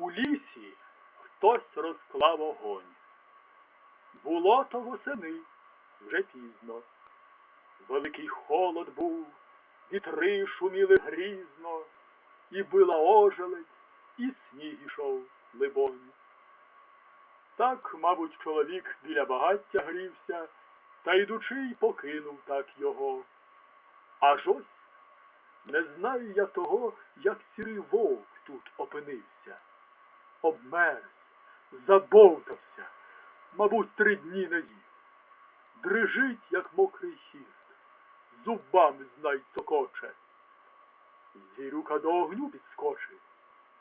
У лісі хтось розклав огонь. Було то восени, вже пізно. Великий холод був, вітри шуміли грізно, і била ожеледь, і сніг ішов, либонь. Так, мабуть, чоловік біля багаття грівся, та йдучи й покинув так його. Аж ось не знаю я того, як сірий вовк тут опинився. Обмерз, забовтався, мабуть, три дні не їв. Дрижить, як мокрий хіст, зубами знай цокоче. Звірюка до огню підскочив,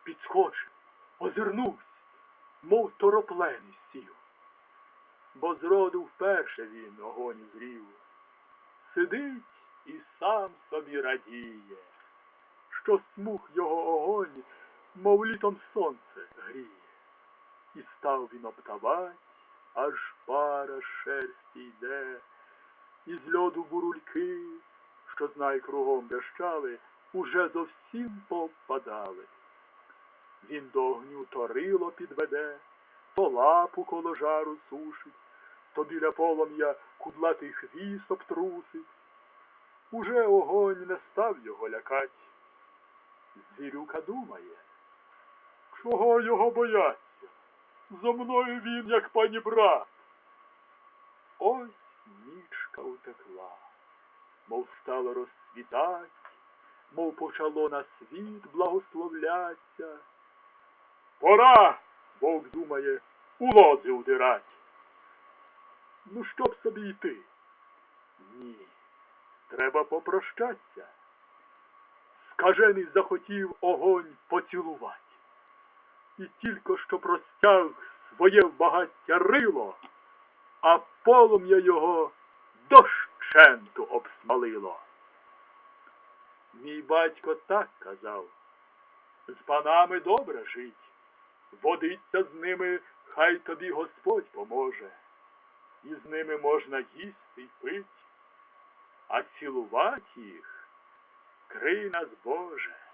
підскочив, озирнувся, мов тороплений сів. Бо зроду вперше він огонь зрів. Сидить і сам собі радіє, що смух його огонь, мов літом сонце гріє. І став він обтавать, аж пара шерсті йде, і з льоду бурульки, що знай кругом дещали, уже зовсім попадали. Він до огню то рило підведе, то лапу коло жару сушить, то біля полум'я кудлатий хвіст обтрусить. Уже огонь не став його лякать. Звірюка думає, чого його бояться? Зо мною він, як пані брат. Ось нічка утекла, мов стало розцвітать, мов почало на світ благословляться. Пора, Бог думає, у лози удирать. Ну, щоб собі йти? Ні, треба попрощатися. Скажений захотів огонь поцілувати. І тільки що простяг своє багаття рило, а полум'я його дощенту обсмалило. Мій батько так казав, з панами добре жить, водиться з ними, хай тобі Господь поможе, і з ними можна їсти й пить, а цілувати їх крий нас Боже.